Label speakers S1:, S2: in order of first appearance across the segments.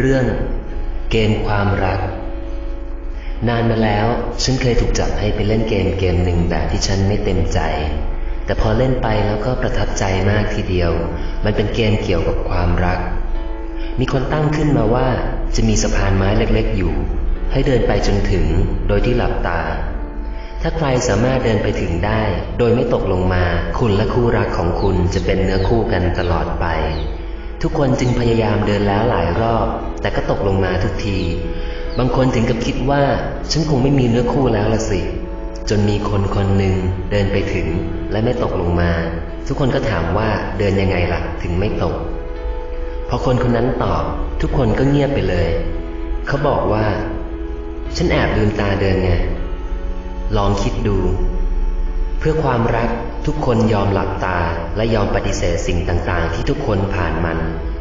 S1: เรื่องเกมความรัก นานมาแล้ว ฉันเคยถูกจับให้ไปเล่นเกมเกมหนึ่งแบบที่ฉันไม่เต็มใจ แต่พอเล่นไปแล้วก็ประทับใจมากทีเดียว มันเป็นเกมเกี่ยวกับความรัก มีคนตั้งขึ้นมาว่าจะมีสะพานไม้เล็กๆอยู่ ให้เดินไปจนถึงโดยที่หลับตา ถ้าใครสามารถเดินไปถึงได้ โดยไม่ตกลงมา คุณและคู่รักของคุณจะเป็นเนื้อคู่กันตลอดไป ทุกคนจึงพยายามเดินแล้วหลายรอบ แต่ก็ตกลงมาทุกที บางคนถึงกับคิดว่า ฉันคงไม่มีเนื้อคู่แล้วละสิ จนมีคนคนหนึ่งเดินไปถึงและไม่ตกลงมา ทุกคนก็ถามว่าเดินยังไงล่ะถึงไม่ตก พอคนคนนั้นตอบ ทุกคนก็เงียบไปเลย เขาบอกว่า ฉันแอบลืมตาเดินไง ลองคิดดู พื่อความรักทุกคนยอมหลับตาและยอมปฏิเสธสิ่งต่างๆ ที่ทุกคนผ่านมัน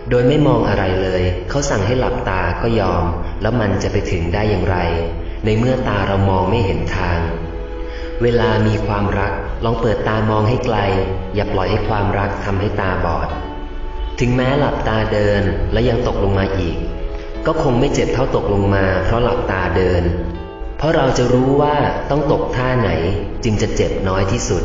S1: โดยไม่มองอะไรเลย เขาสั่งให้หลับตาก็ยอม แล้วมันจะไปถึงได้อย่างไร ในเมื่อตาเรามองไม่เห็นทาง เวลามีความรัก ลองเปิดตามองให้ไกล อย่าปล่อยให้ความรักทำให้ตาบอด ถึงแม้หลับตาเดินและยังตกลงมาอีก ก็คงไม่เจ็บเท่าตกลงมา เพราะหลับตาเดิน เพราะเราจะรู้ว่าต้องตกท่าไหนจึงจะเจ็บน้อยที่สุด